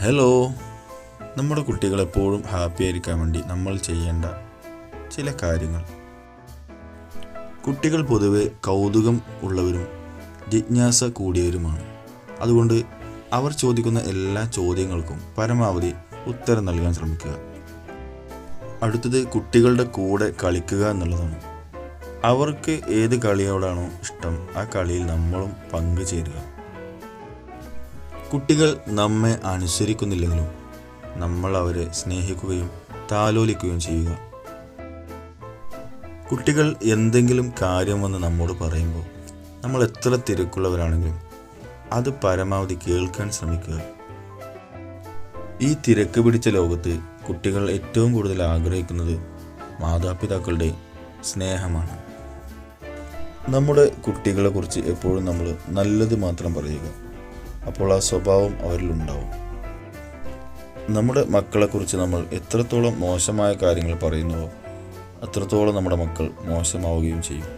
Hello നമ്മുടെ കുട്ടികൾ എപ്പോഴും ഹാപ്പി ആയിരിക്കാൻ വേണ്ടി നമ്മൾ ചെയ്യേണ്ട ചില കാര്യങ്ങൾ. കുട്ടികൾ പൊതുവെ കൗതുകം ഉള്ളവരും ജിജ്ഞാസ കൂടിയവരുമാണ്. അതുകൊണ്ട് അവർ ചോദിക്കുന്ന എല്ലാ ചോദ്യങ്ങൾക്കും പരമാവധി ഉത്തരം നൽകാൻ ശ്രമിക്കുക. അടുത്തത് കുട്ടികളുടെ കൂടെ കളിക്കുക എന്നുള്ളതാണ്. അവർക്ക് ഏത് കളിയോടാണോ ഇഷ്ടം ആ കളിയിൽ നമ്മളും പങ്കുചേരുക. കുട്ടികൾ നമ്മെ അനുസരിക്കുന്നില്ലെങ്കിലും നമ്മൾ അവരെ സ്നേഹിക്കുകയും താലോലിക്കുകയും ചെയ്യുക. കുട്ടികൾ എന്തെങ്കിലും കാര്യം വന്ന് നമ്മോട് പറയുമ്പോൾ നമ്മൾ എത്ര തിരക്കുള്ളവരാണെങ്കിലും അത് പരമാവധി കേൾക്കാൻ ശ്രമിക്കുക. ഈ തിരക്ക് പിടിച്ച ലോകത്ത് കുട്ടികൾ ഏറ്റവും കൂടുതൽ ആഗ്രഹിക്കുന്നത് മാതാപിതാക്കളുടെ സ്നേഹമാണ്. നമ്മുടെ കുട്ടികളെക്കുറിച്ച് എപ്പോഴും നമ്മൾ നല്ലത് മാത്രം പറയുക. അപ്പോൾ ആ സ്വഭാവം അവരിലുണ്ടാവും. നമ്മുടെ മക്കളെക്കുറിച്ച് നമ്മൾ എത്രത്തോളം മോശമായ കാര്യങ്ങൾ പറയുന്നുവോ അത്രത്തോളം നമ്മുടെ മക്കൾ മോശമാവുകയും ചെയ്യും.